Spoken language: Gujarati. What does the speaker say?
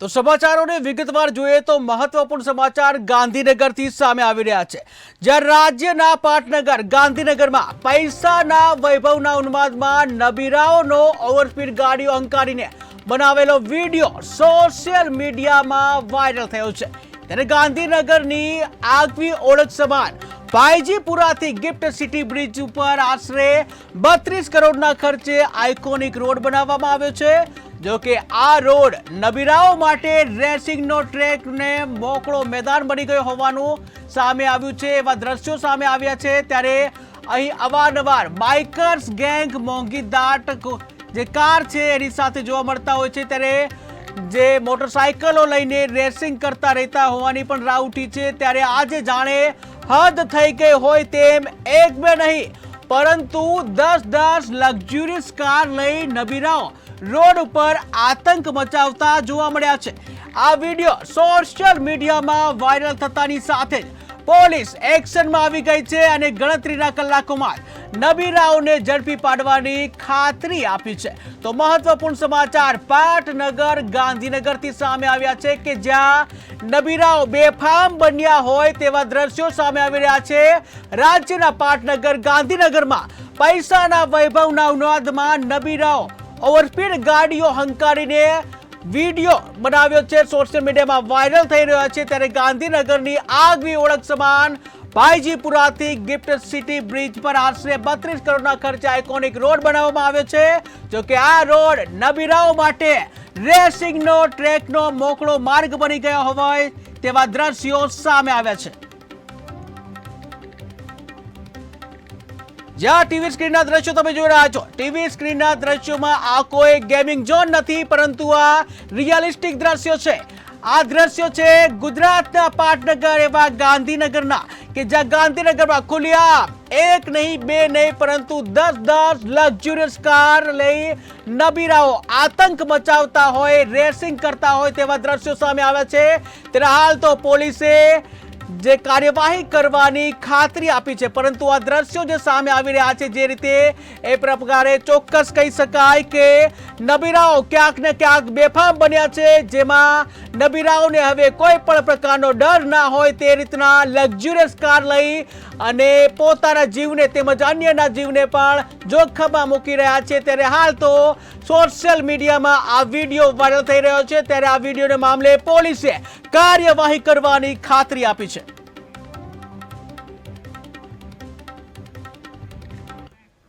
તો સમાચારોને વિગતવાર જોઈએ તો મહત્વપૂર્ણ સમાચાર ગાંધીનગરથી સામે આવી રહ્યા છે. જ્યાં રાજ્યના પાટનગર, ગાંધીનગરમાં પૈસાના વૈભવના ઉન્માદમાં નબીરાઓનો ઓવરસ્પીડ ગાડીઓ અંકારીને બનાવેલો વીડિયો સોશિયલ મીડિયામાં વાયરલ થયો છે. ત્યારે ગાંધીનગરની આગવી ઓળખ સમાન ભાઈજીપુરાથી ગિફ્ટ સિટી બ્રિજ ઉપર આશરે બત્રીસ કરોડના ખર્ચે આઇકોનિક રોડ બનાવવામાં આવ્યો છે. જો કે આ રોડ નબીરાઓ માટે રેસિંગનો ટ્રેક ને મોકળો મેદાન બની ગયો હોવાનું સામે આવ્યું છે. એવા દ્રશ્યો સામે આવ્યા છે ત્યારે અહીં અવારનવાર બાઇકર્સ ગેંગ મોંઘી દાટ જે કાર છે એની સાથે જોવા મળતા હોય છે. ત્યારે જે મોટરસાયકલો લઈને રેસિંગ કરતા રહેતા હોવાની પણ રાહ ઉઠી છે. ત્યારે આજે જાણે હદ થઈ ગઈ હોય તેમ એક બે નહીં પરંતુ દસ દસ લક્ઝુરિયસ કાર લઈ નબીરાઓ રોડ ઉપર આતંક મચાવતા જોવા મળ્યા છે. આ વીડિયો સોશિયલ મીડિયામાં વાયરલ થતાની સાથે જ પોલીસ એક્શનમાં આવી ગઈ છે અને ગણતરીના કલાકોમાં નબીરાઓને ઝડપી પાડવાની ખાતરી આપી છે. તો મહત્વપૂર્ણ સમાચાર, પાટનગર, ગાંધીનગરથી સામે આવ્યા છે કે જ્યાં નબીરાઓ બેફામ બન્યા હોય તેવા દ્રશ્યો સામે આવી રહ્યા છે. રાજ્યના પાટનગર, ગાંધીનગરમાં પૈસાના વૈભવના ઉનાદમાં નબીરાઓ ઓવરસ્પીડ ગાડીઓ હંકારીને વીડિયો બનાવ્યો છે. સોશિયલ મીડિયામાં વાયરલ થઈ રહ્યો છે. ત્યારે ગાંધીનગરની આગવી ઓળખ સમાન ભાઈજીપુરાથી ગિફ્ટ સિટી બ્રિજ પર આશરે બત્રીસ કરોડના ખર્ચે આઇકોનિક રોડ બનાવવામાં આવ્યો છે. જો કે આ રોડ નબીરાઓ માટે રેસિંગનો, ટ્રેકનો મોકળો માર્ગ બની ગયો હોય તેવા દ્રશ્યો સામે આવ્યા છે. જ્યાં ટીવી સ્ક્રીનના દ્રશ્યો તમે જોઈ રહ્યા છો. ટીવી સ્ક્રીનના દ્રશ્યોમાં આ કોઈ ગેમિંગ ઝોન નથી, પરંતુ આ રિયાલિસ્ટિક દ્રશ્યો છે. આ દ્રશ્યો છે ગુજરાતના પાટનગર એવા ગાંધીનગરના, કે જ્યાં ગાંધીનગરમાં ખુલ્યા એક નહીં, બે નહીં, પરંતુ દસ દસ લક્ઝુરિયસ કાર લઈ નબીરાઓ આતંક મચાવતા હોય રેસિંગ કરતા હોય તેવા દ્રશ્યો સામે આવ્યા છે. ત્યારે હાલ તો પોલીસે જે કાર્યવાહી કરવાની ખાતરી આપી છે. પરંતુ આ દ્રશ્યો જે સામે આવી રહ્યા છે, જે રીતે એ પ્રકારે ચોક્કસ કહી શકાય કે નબીરાઓ ક્યાંક ને ક્યાંક બેફામ બન્યા છે, જેમાં નબીરાઓને હવે કોઈ પણ પ્રકારનો ડર ના હોય તે રીતના લક્ઝુરિયસ કાર લઈ અને પોતાના જીવને તેમજ અન્યના જીવને પણ જોખમમાં મૂકી રહ્યા છે. ત્યારે હાલ તો સોશિયલ મીડિયામાં આ વીડિયો વાયરલ થઈ રહ્યો છે. ત્યારે આ વિડીયોને મામલે પોલીસે કાર્યવાહી કરવાની ખાતરી આપી છે.